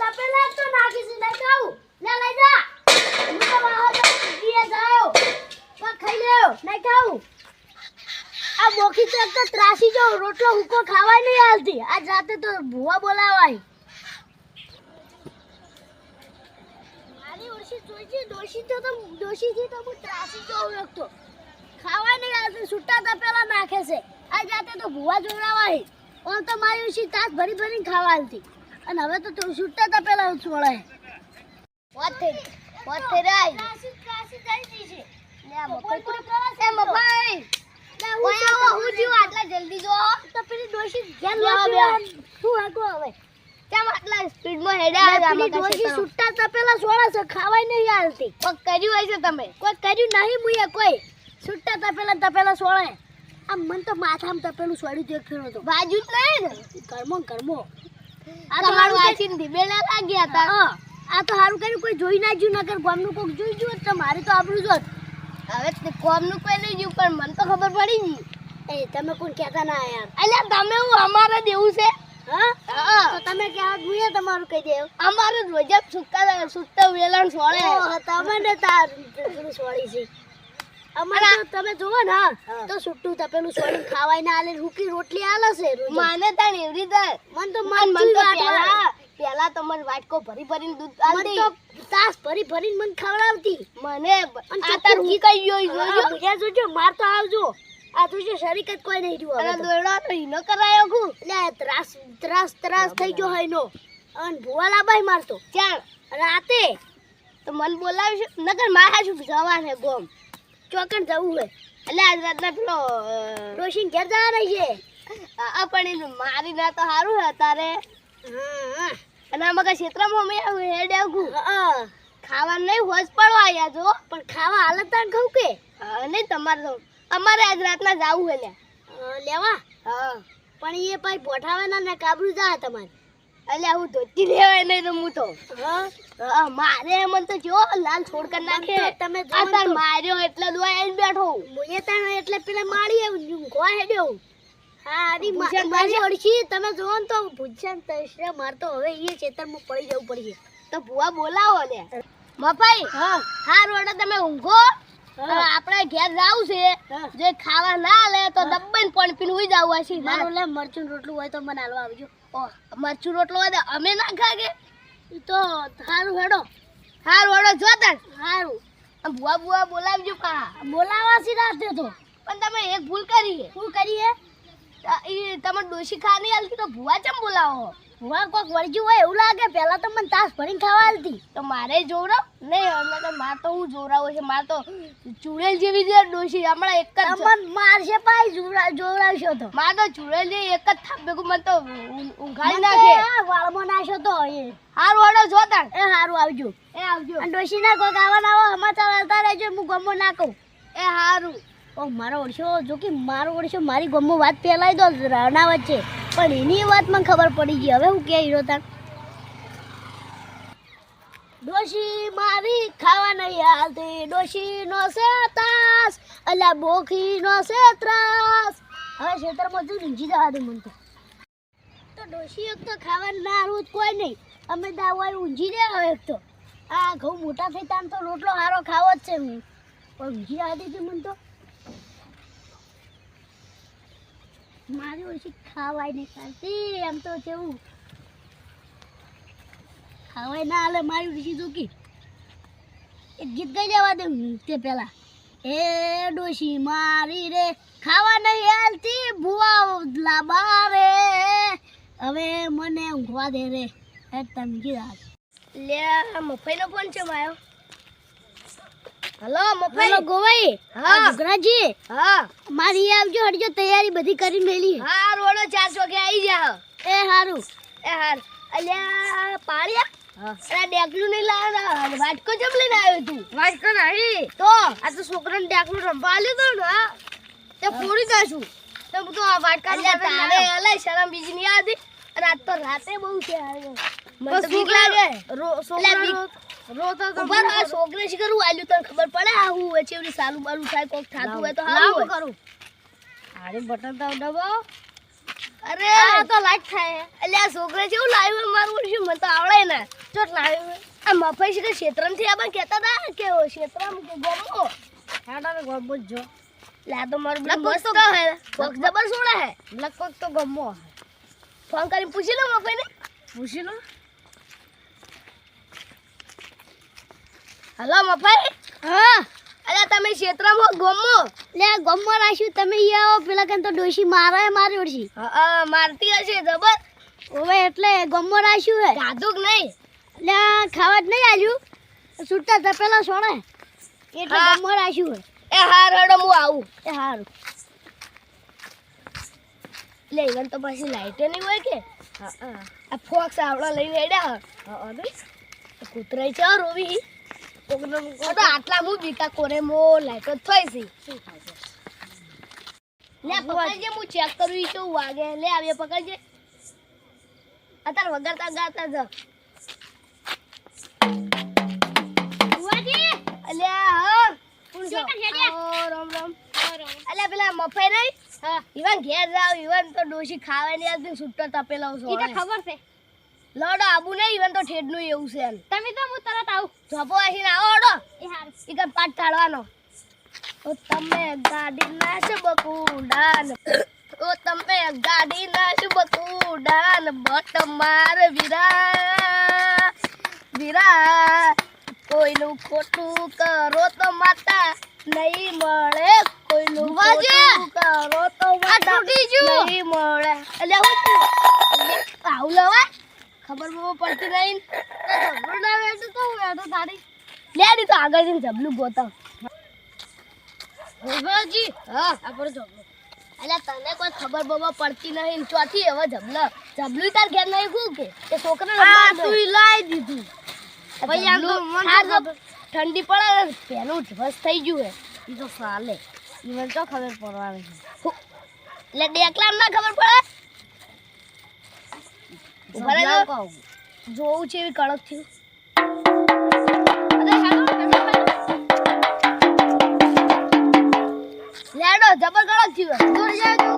તપેલા તો છે તો ત્રાસી જો રોટલો હુકો ખાવાય નહીં હાલતી આજ રાતે તો ભૂવા બોલાવાય. મારી ઓળશી જોઈશે દોશી તો દોશીથી તો હું ત્રાસી જોઉં રખતો નહીં હાલતી છૂટા તપેલા નાખે છે. આ જાતે તો ભૂવા જોડાવાય પણ તો મારી ઉછી તાસ ભરી ભરી ખાવા અને હવે તો તું છૂટા તપેલા છોડે થઈ વાત થઈ રહી ત્રાસી ત્રાસી છે. લે આ હું જો આટલા જલ્દી જો. તો પેલી ડોશી ઘેર લો શું હાકો હવે? કેમ આટલા સ્પીડમાં હેડા પેલી ડોશી સુટ્ટા તપેલા સોળા છે ખાવાય નહીં હાલતી. કોઈ કર્યું છે તમે? કોઈ કર્યું નહીં મુએ કોઈ. સુટ્ટા તપેલા તપેલા સોળે. આમ મન તો માથામાં તપેલું સોડ્યું દેખ્યું તો બાજુ જ નહીં ને? કર્મો કર્મો આ તો હારું વાંચીને ધીમેલા લાગ્યા હતા. આ તો હારું કર્યું. કોઈ જોઈ ના જ્યું નગર ગામનું કોક જોઈ જ્યું તો મારે તો આપણું જોત હવે તે કોમનું કોઈ નહીં જ્યું પણ મને તો ખબર પડી ગઈ. એ તમે કોણ કહેતા ના યાર. અલ્યા તમે હું અમારે દેવું છે? હા? તો તમે ક્યાં જોઈએ તમારું કહી દેવ. અમારું રોજ જ સુકતા વેલણ સોળે. તમને તાર સોળી છે. અમારે તો તમે જોવો ને તો સુટ્ટું તપેલું સોળીને ખાવાય ના આલે રૂકી રોટલી આલે છે માને તાણ એવી રીતે મન તો મન મન તો પેલા પેલા તો મને વાટકો ભરી ભરીને દૂધ આલતી. તો તાસ ભરી ભરીને મન ખવડાવતી. મને આ તાર હું કઈ ગયો જોજો. બીજા જોજો માર તો આવજો. આ તું જે શરીક જ કોઈ નહીં જોવા અને દોડા તો. ઈનો કરાયો કુ લે ત્રાસ ત્રાસ ત્રાસ થઈ ગયો હોય નો અન ભુવા લાબાઈ મારતો. ચાલ. રાતે. તો મન બોલાવી નકર મારા શું જવા છે ગોમ. ચોકન જવું હોય. એટલે આજ રાતના પેલો રોશિન ઘેર જવા રહી છે. આ પણ મારી ના તો સારું હે તારે અને આમાં કઈ ક્ષેત્રમાં અમે હેડ આવું. ખાવા નહીં હોજ પડવા આવ્યા જો. પણ ખાવા હાલત તાર ખાવ કે? નહીં તમારે તો અમારે આજ રાતના જવું હે લેવા? હા. પણ એ ભાઈ ભોઠાવાના ને કાબરું જા તમારે. અલ્યા હું ધોતી લેવાય નહીં તો તો. મારે મને તો જો લાલ છોડ કર નાખે. તમે તાર માર્યો એટલે બેઠો. મુએ તાણ એટલે પેલા માળી ગોવા હેડ્યો હા અરે મારી ઓળખી તમે જોવો ને તો ભૂજાન તસરે મારતો હવે એ ખેતરમાં પડી જવું પડશે. તો ભુવા બોલાવો લે મફાઈ હા. હા રોડે તમે ઊંઘો. આપણે ઘેર જાવું છે. જે ખાવા ના લે તો દબાઈને પણ પીને ઉઈ જવું હશે મારું લે મરચું રોટલું હોય તો મને હાલવા આવજો. મરચું રોટલો હોય અમે ના ખાગે એ તો સારું હેડો. સારું હેડો જો તન સારું ભુવા ભુવા બોલાવજો પા બોલાવા સી રાતે તો પણ તમે એક ભૂલ કરી ભૂલ શું કરી હે તમે ડોશી ખા નહીં હાલતી તો ભુવા ચમ બોલાવો? ભુવા કોક વળજ્યું હોય એવું લાગે? પહેલા તો મને તાસ ભરીને ખાવા હતી તો મારે જોવરાવ નહીં હમણાં તો માર તો હું જોવરાવો છે? માર તો ચૂડેલ જેવી જે ડોશી. હમણાં એક જ તમને મારશે પાઈ જોવરાવશો તો. માર તો ચૂડેલ જેવી એક જ થાપ ભેગું મને તો ઊંઘાડી નાખે. વાળમાં નાખ્યો તો એ. હારું હડો જોતા એ હારું આવજો. એ આવજો. ડોશી ના કોક આવવાના આવો સમાચાર આવતા રહેજો હું ગમો ના કહું એ હારું. ઓ મારો ઓળશો જો કે મારો ઓળશો મારી ગમો વાત પેલાય દો રાણા વચ્ચે. પણ એની વાત મને ખબર પડી ગઈ. હવે હું કે હીરો તાર ડોશી મારી ખાવા નહીં હાલતી ડોશી નો છે તાસ અલ્યા બોખી નો છે ત્રાસ. હવે ખેતરમાં જઈને ઊંઘી જવા દે મને તો. તો ડોશી એક તો ખાવા ના રોજ કોઈ નહીં. અમે દાવા ઊંઝી દે હવે એક તો. આ ઘઉં મોટા થઈ તાન તો રોટલો સારો ખાવો જ છે હું. પણ ઊંઝી જવા દીધી મને તો. મારી ઓછી ખાવાય નહીં ચાલતી એમ તો કેવું. ખાવાય ના હાલે, મારી ઋષિ ચૂકી એક ગીત ગઈ જવા દે તે પેલા એ ડોશી, મારી રે, ખાવા નહીં હાલતી, ભુવા લાબા રે. હવે મને ઊંઘવા દે રે. એ તમકી રાત લે મફઈનો ફોન છે માયો. હલો મોફાઈ. હલો ગોવાઈ. હા. ઘુઘરાજી હા. મારી આવજો હડજો તૈયારી બધી કરી મેલી. હા રોડો ચાર વાગે આવી જા એ હારું. એ હાર. અલ્યા પાળિયા? અરે ડેકલું નહીં લાવના વાટકો જમ લઈને આવ્યો તું? વાટકો નહીં. તો? આ તો છોકરાને ડેકલું રમવા આલ્યો તો ને તે પૂરી નાખું તો હું તો આ વાટકા તારે અલે શરમ બીજી નહીં આવતી. અને આજ તો રાતે બહુ છે. મને તો બીક લાગે. રો છોકરા રોતો તો ઉપર આ છોકરે શી કરું આલ્યું તને ખબર પડે આ હું વચ્ચે એવડી સાલું બાલું થાય કોક થાતું હોય તો હારું કરું. હારી બટન તો દબાવો. અરે આ તો લાઈટ થાય. એટલે આ છોકરે જેવું લાવ્યું મારું ઓળખ્યું મને તો આવડે ને. ચોટ લાવ્યું આ મફાઈ છે કે ક્ષેત્રમથી આપણે કહેતા હતા કે ક્ષેત્રમ કે ગમો? હેડા તો ગમો જ જો. લે તો મારું મસ્ત હે. પગ જબર સોડે હે. લગભગ તો ગમો ફોન કરીને પૂછી લો મફાઈને. પૂછી લો. હલો મફાઈ? હા. અરે તમે ક્ષેત્રમાં ગમો? લે ગમો રાખ્યું તમે આવો પેલા કન તો ડોશી મારે મારી ઓળશી હા મારતી હશે જબર. હવે એટલે ગમો રાખ્યું હે. જાદુક નહીં? લે ખાવા જ નહીં આલ્યું. છૂટા પેલા સોણે. એટલે. ગમો રાખ્યું હે. એ હાર હડો હું આવું. એ હારું. લે ઇવન તો પછી લાઈટ નહીં હોય કે? હા આ ફોક્સ આવડા લઈને હેડ્યા. હા કૂતરાય ઓ તો આટલા હું બીકા કોરે મો લાઈટો થઈ છે. લે પકડજે હું ચેક કરું ઈ તો વાગે. લે આવે પકડજે. અત્યારે વગાડતા ગાતા જ. અલ્યા પેલા મફાઈ નહીં હા. ઈવન ઘેર જાવ ઈવન તો ડોશી ખાવાની આવતી છૂટો તપેલા ઈ તો છો ખબર છે. લડો આબુ નહીં ઈવન તો ઠેડનું એવું છે તમે તો હું તરત આવું. જોપો અહીં ના ઓડો એ હારું. પાટ ટાળવાનો ઓ તમે ગાડી ના છે બકુડાન. ઓ તમે ગાડી ના છે બકુડાન. બટ માર વિરા વિરા કોઈનું ખોટું કરો તો માતા નહીં મળે. કોઈનું ખોટું કરો તો માતા નહીં મળે. એટલે હું આવું લવાય. ખબર પડતી નહીં ના વેચું તો હું વેઠો તારી લે તો આગળ જઈને જબલું ગોતા હા આપણો તને કોઈ ખબર બબર પડતી નહીં ચોથી હવે જબલા. જબલું તાર ઘેર નહીં ખું કે? તે છોકરા તું લાઈ દીધું. ભાઈ આમ તો મને ઠંડી પડે ને પેલું ધ્વસ થઈ ગયું હે. એ તો સાલે. ઈ મને તો ખબર પડવાની. એટલે ડેકલા ના ખબર પડે ઊભા રહેજો. ઝઘડા કહું. જોવું છે એવી કડક થયું. લેડો જબર કડક થયું દૂર જાજો.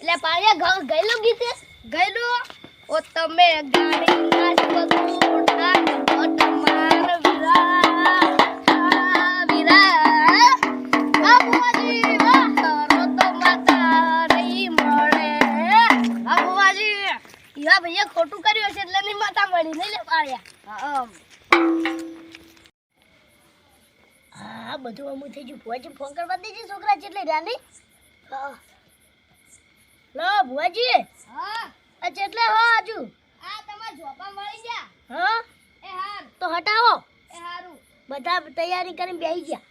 એટલે પાણીયા ઘ- ગયેલું ગીતે? ગયેલું? ઓ તમે ગાડી ગાડી તમાર વીરા આ વીરા મળી નહીં લે. પાડ્યા હા, હા બધું અમુક થઈ ગયું. ભુવાજી ફોન કરવા દેજે છોકરા જેટલે રાની. લો ભુવાજી. હા. આ જેટલે હો આજુ. આ તમારા ઝોપા મળી ગયા? હા. એ હાર. તો હટાવો. એ હારું. બધા તૈયારી કરીને બેહી ગયા.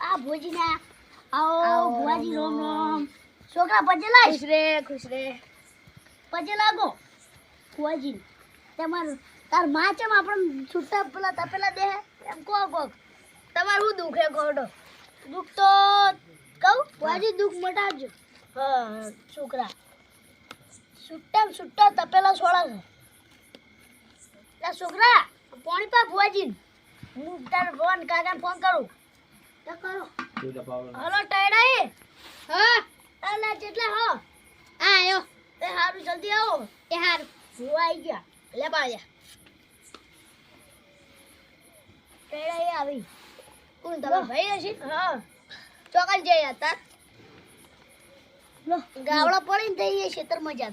આ ભોજી ના આવો આવો, ભુવાજી રોમ રોમ છોકરા પજે લાઈશ રે ખુશ રે. પજે લાગો. ભુવાજી તમાર તારમાં ચમ આપણ છૂટા પેલા તપેલા દે એમ કો કો તમારું હું દુખે કોડો દુઃખ તો કહું કોજી દુઃખ મટાજો હા છોકરા. છૂટા છૂટા તપેલા સોળા છે. લા છોકરા પાણી પા ભુવાજી હું તાર ફોન કાકાને ફોન કરું. તો કરો. હલો ટાયડા હા. અલા જેટલા હો આ આયો એ હારું જલ્દી આવો એ આવી ગયા. લે ટાયડા એ આવી. કોણ તમારા ભાઈ હશે? હા. ચોકન જઈ હતા. ગાવડા પડીને તો એ ખેતરમાં જતા.